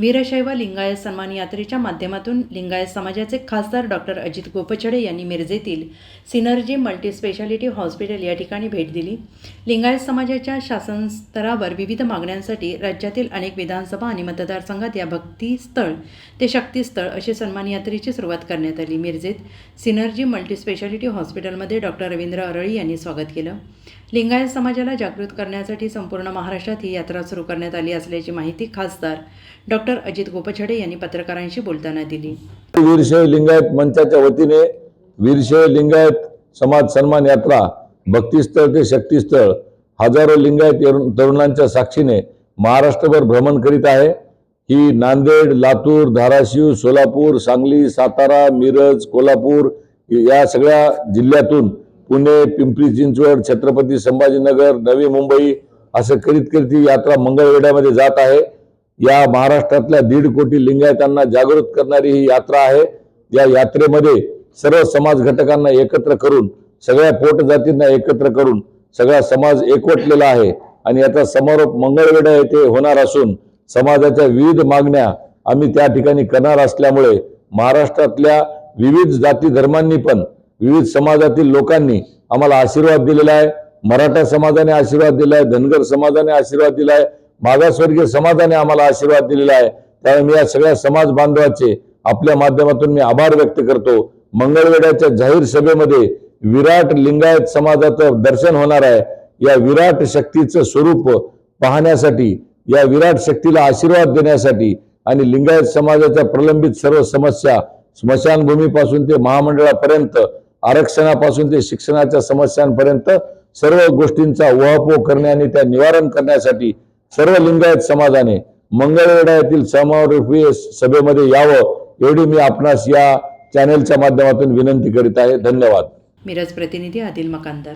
वीरशैव लिंगायत सन्मान यात्रेच्या माध्यमातून लिंगायत समाजाचे खासदार डॉक्टर अजित गोपछडे यांनी मिरजेतील सिनर्जी मल्टीस्पेशालिटी हॉस्पिटल या ठिकाणी भेट दिली. लिंगायत समाजाच्या शासन स्तरावर विविध मागण्यांसाठी राज्यातील अनेक विधानसभा आणि मतदारसंघात या भक्तीस्थळ ते शक्तीस्थळ अशी सन्मान यात्रेची सुरुवात करण्यात आली. मिरजेत सिनर्जी मल्टीस्पेशालिटी हॉस्पिटलमध्ये डॉक्टर रवींद्र अरळी यांनी स्वागत केलं. लिंगायत समाजाला जागृत करण्यासाठी संपूर्ण महाराष्ट्रात ही यात्रा सुरू करण्यात आली असल्याची माहिती खासदार डॉक्टर अजित गोपछडे यांनी पत्रकारांशी बोलताना दिली. वीरशैव लिंगायत मंचाच्या वतीने वीरशैव लिंगायत समाज सन्मान यात्रा भक्तीस्थळ ते शक्तीस्थळ हजारो लिंगायत तरुणांच्या साक्षीने महाराष्ट्रभर भ्रमण करीत आहे. ही नांदेड लातूर धाराशिव सोलापूर सांगली सातारा मिरज कोल्हापूर या सगळ्या जिल्ह्यातून पुणे पिंपरी चिंचवड छत्रपती संभाजीनगर नवी मुंबई असं करीत करीत ही यात्रा मंगळवेढ्यामध्ये जात आहे. या महाराष्ट्रातल्या दीड कोटी लिंगायतांना जागृत करणारी ही यात्रा आहे. या यात्रेमध्ये सर्व समाज घटकांना एकत्र करून सगळ्या पोट जातींना एकत्र करून सगळा समाज एकवटलेला आहे. आणि याचा समारोप मंगळवेढा येथे होणार असून समाजाच्या विविध मागण्या आम्ही त्या ठिकाणी करणार असल्यामुळे महाराष्ट्रातल्या विविध जाती धर्मांनी पण विविध समाजातील लोकांनी आम्हाला आशीर्वाद दिलेला आहे. मराठा समाजाने आशीर्वाद दिला आहे धनगर समाजाने आशीर्वाद दिला आहे मागासवर्गीय समाजाने आम्हाला आशीर्वाद दिलेला आहे. त्यामुळे मी या सगळ्या समाज बांधवाचे आपल्या माध्यमातून मी आभार व्यक्त करतो. मंगळवेड्याच्या जाहीर सभेमध्ये विराट लिंगायत समाजाचं दर्शन होणार आहे. या विराट शक्तीचं स्वरूप पाहण्यासाठी या विराट शक्तीला आशीर्वाद देण्यासाठी आणि लिंगायत समाजाच्या प्रलंबित सर्व समस्या स्मशानभूमीपासून ते महामंडळापर्यंत आरक्षणापासून ते शिक्षणाच्या समस्यांपर्यंत सर्व गोष्टींचा उहापोह करणे आणि त्या निवारण करण्यासाठी सर्व लिंगायत समाजाने. मंगळवेढा येथील समारोपीय सभेमध्ये यावं एवढी मी आपणास या चॅनेलच्या माध्यमातून विनंती करीत आहे. धन्यवाद. मिरज प्रतिनिधी आदिल मकांदर.